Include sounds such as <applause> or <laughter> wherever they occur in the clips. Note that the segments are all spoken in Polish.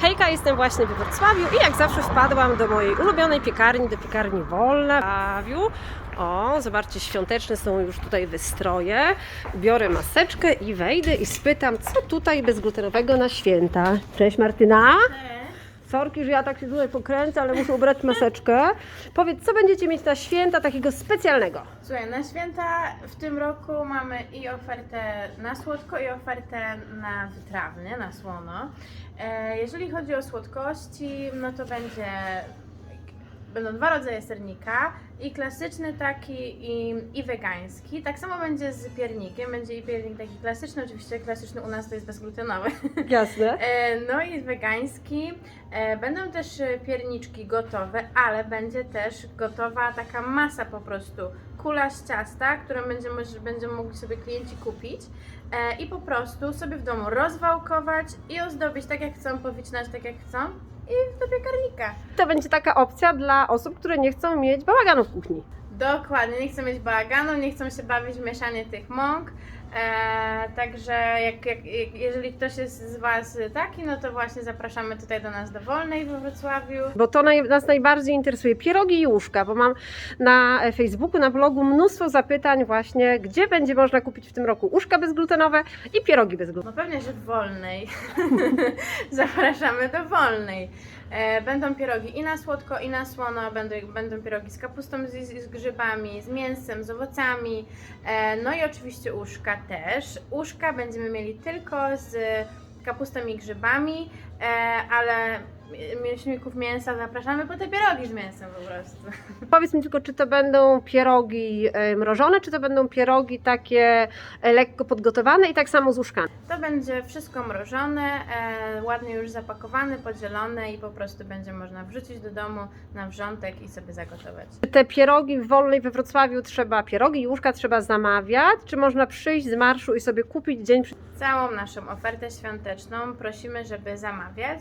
Hejka, jestem właśnie we Wrocławiu i jak zawsze wpadłam do mojej ulubionej piekarni, do piekarni Wolna w Wrocławiu. O, zobaczcie, świąteczne są już tutaj wystroje. Biorę maseczkę i wejdę i spytam, co tutaj bezglutenowego na święta. Cześć Martyna. Sorki, że ja tak się tutaj pokręcę, ale muszę ubrać maseczkę. Powiedz, co będziecie mieć na święta takiego specjalnego? Słuchaj, na święta w tym roku mamy i ofertę na słodko, i ofertę na wytrawny, na słono. E, jeżeli chodzi o słodkości, no to będzie będą dwa rodzaje sernika, i klasyczny taki, i, i wegański. Tak samo będzie z piernikiem, będzie i piernik taki klasyczny, oczywiście klasyczny u nas to jest bezglutenowy. <laughs> Jasne. E, No i wegański. E, Będą też pierniczki gotowe, ale będzie też gotowa taka masa po prostu. Kula z ciasta, którą będzie, moż- będą mogli sobie klienci kupić e, i po prostu sobie w domu rozwałkować i ozdobić tak jak chcą, powycinać tak jak chcą i do piekarnika. To będzie taka opcja dla osób, które nie chcą mieć bałaganu w kuchni. Dokładnie, nie chcą mieć bałaganu, nie chcą się bawić w mieszanie tych mąk. E, także jak, jak, jeżeli ktoś jest z Was taki, no to właśnie zapraszamy tutaj do nas do Wolnej we Wrocławiu. Bo to naj, nas najbardziej interesuje. Pierogi i łóżka, bo mam na Facebooku, na blogu mnóstwo zapytań właśnie, gdzie będzie można kupić w tym roku łóżka bezglutenowe i pierogi bezglutenowe. No pewnie, że w Wolnej. <laughs> zapraszamy do Wolnej. E, będą pierogi i na słodko, i na słono. Będą, będą pierogi z kapustą, z, z grzybami, z mięsem, z owocami. E, no i oczywiście uszka też. Uszka będziemy mieli tylko z kapustą i grzybami, e, ale mięśników mięsa zapraszamy po te pierogi z mięsem po prostu. <laughs> Powiedz mi tylko, czy to będą pierogi mrożone, czy to będą pierogi takie e, lekko podgotowane i tak samo z łóżkami. To będzie wszystko mrożone, e, ładnie już zapakowane, podzielone i po prostu będzie można wrzucić do domu na wrzątek i sobie zagotować. Te pierogi w Wolnej we Wrocławiu trzeba, pierogi i łóżka trzeba zamawiać, czy można przyjść z marszu i sobie kupić dzień przed Całą naszą ofertę świąteczną prosimy, żeby zamawiać,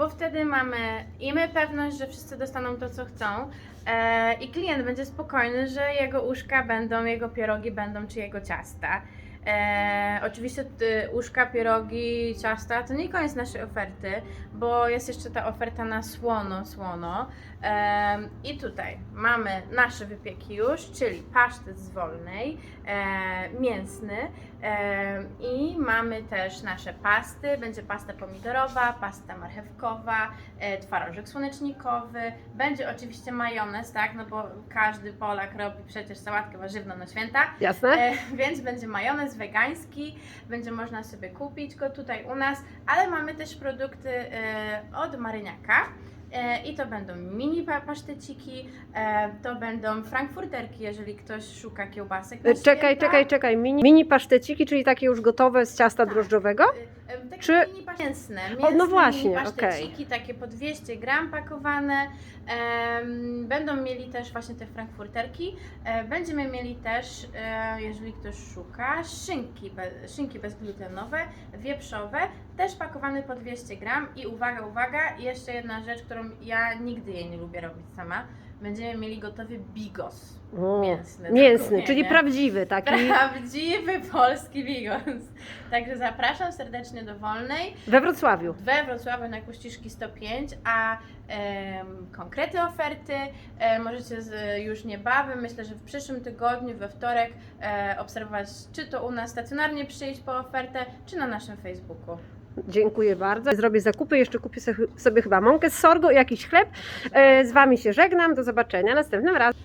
bo wtedy mamy i my pewność, że wszyscy dostaną to, co chcą e, i klient będzie spokojny, że jego uszka będą, jego pierogi będą, czy jego ciasta. E, oczywiście y, uszka, pierogi, ciasta to nie koniec naszej oferty, bo jest jeszcze ta oferta na słono, słono. Em, I tutaj mamy nasze wypieki już, czyli pasztet z wolnej, e, mięsny e, i mamy też nasze pasty. Będzie pasta pomidorowa, pasta marchewkowa, e, twarożek słonecznikowy, będzie oczywiście majonez, tak, no bo każdy Polak robi przecież sałatkę warzywną na święta. Jasne? E, więc będzie majonez wegański, będzie można sobie kupić go tutaj u nas, ale mamy też produkty e, od Maryniaka. E, I to będą mini pa- paszteciki, e, to będą frankfurterki, jeżeli ktoś szuka kiełbasek. E, Czekaj, święta. czekaj, czekaj. Mini, mini paszteciki, czyli takie już gotowe z ciasta drożdżowego? Czy- pasz- mięsne, no mięsne właśnie, paszteciki, takie po 200 gram pakowane. Będą mieli też właśnie te frankfurterki. E, będziemy mieli też, e, jeżeli ktoś szuka, szynki, szynki bezglutenowe, wieprzowe, też pakowane po 200 gram. I uwaga, uwaga, jeszcze jedna rzecz, którą ja nigdy jej nie lubię robić sama. Będziemy mieli gotowy bigos. O, Mięsny do mięsny, kupienia. czyli prawdziwy taki. Prawdziwy polski bigos. Także zapraszam serdecznie do Wolnej. We Wrocławiu. We Wrocławiu na Kościszki 105, a em, konkrety oferty e, możecie z, już niebawem, myślę, że w przyszłym tygodniu, we wtorek, e, obserwować, czy to u nas stacjonarnie przyjść po ofertę, czy na naszym Facebooku. Dziękuję bardzo. Zrobię zakupy, jeszcze kupię sobie- chyba mąkę z sorgo i jakiś chleb. E, Z Wami się żegnam. Do zobaczenia następnym razem.